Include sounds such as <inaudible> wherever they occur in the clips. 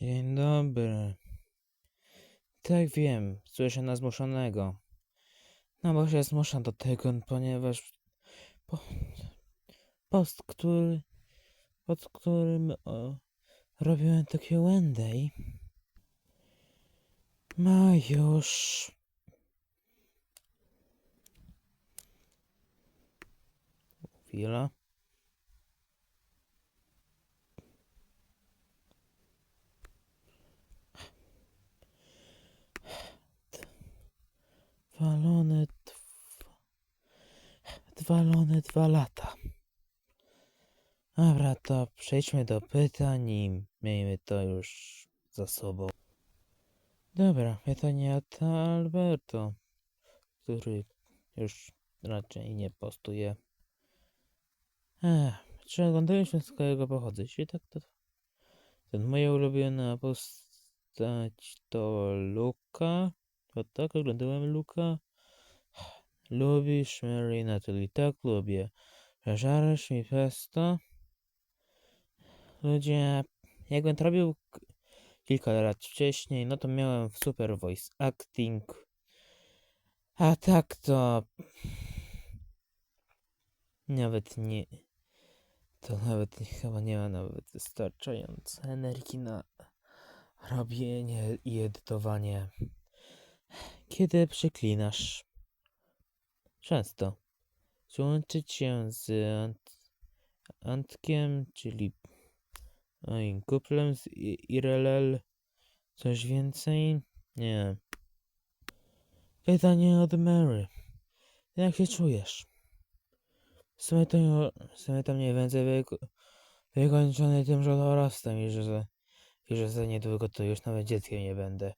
Dzień dobry. Tak wiem, słyszę na zmuszonego. No bo się zmuszam do tego, ponieważ po, post, który pod którym o, robiłem to Q&A ma już chwila Walone dwa, dwalone dwa lata. Dobra, to przejdźmy do pytań i miejmy to już za sobą. Dobra, pytanie od Alberto, który już raczej nie postuje. Ech, czy oglądaliśmy z którego pochodzę? Jeśli tak, to ten moja ulubiona postać to Luka. To tak, oglądałem Luka. Lubisz Mary Natalie? Tak, lubię. Żaresz mi pesto? Ludzie, jakbym to robił kilka lat wcześniej, no to miałem super voice acting. A tak to... Nawet nie... To nawet nie- chyba nie ma nawet wystarczająco energii na robienie i edytowanie. Kiedy przeklinasz? Często. Czy łączyć się z ant Antkiem, czyli oj, kuplem z I- Irelel? Coś więcej? Nie. Pytanie od Mary. Jak się czujesz? W sumie to, w sumie to mniej więcej wyko- wykończony tym, że dorostam i że, i że za niedługo to już nawet dzieckiem nie będę.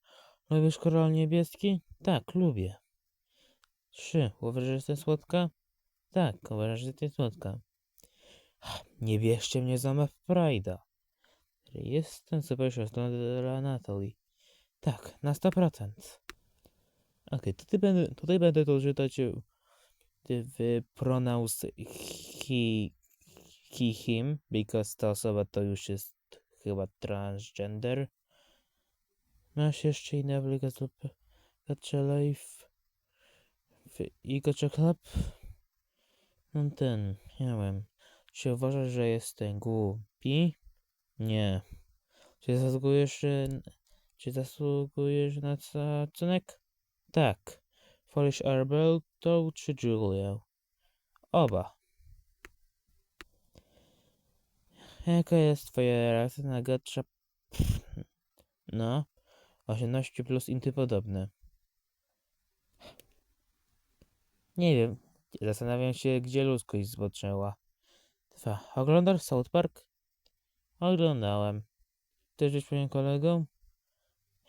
Lubisz koral niebieski? Tak, lubię. Trzy. Uważasz, że jestem słodka? Tak, uważam, że jestem słodka. <sighs> Nie bierzcie mnie za Mew Pride'a. Jestem super siostrą dla Natalie. Tak, na 100%. Okej, tutaj będę, tutaj będę to czytać e, w pronounce he, he, him, because ta osoba to już jest chyba transgender. Masz jeszcze inne aplikacje Life w Gacha Club? No ten, miałem. Czy uważasz, że jestem głupi? Nie. Czy zasługujesz, e, czy zasługujesz na szacunek? Tak. Wolisz Alberto czy Julia? Oba. Jaka jest twoja reakcja na gacha? No, 18 plus inty podobne. Nie wiem. Zastanawiam się, gdzie ludzkość zboczyła. Dwa. Oglądasz South Park? Oglądałem. Chcesz być moim kolegą?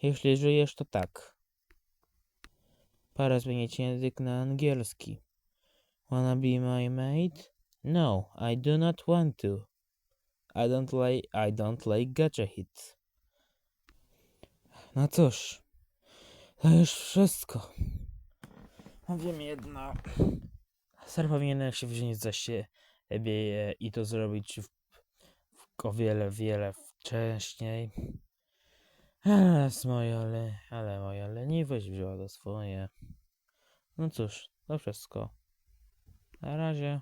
Jeśli żyjesz, to tak. Pora zmienić język na angielski. Wanna be my mate? No, I do not want to. I don't like I don't like gacha hits. No cóż, to już wszystko. Wiem jedno. Ser powinienem się wziąć za siebie i to zrobić w, w, o wiele, wiele wcześniej. Ale, moja le, ale moja leniwość wzięła to swoje. No cóż, to wszystko. Na razie.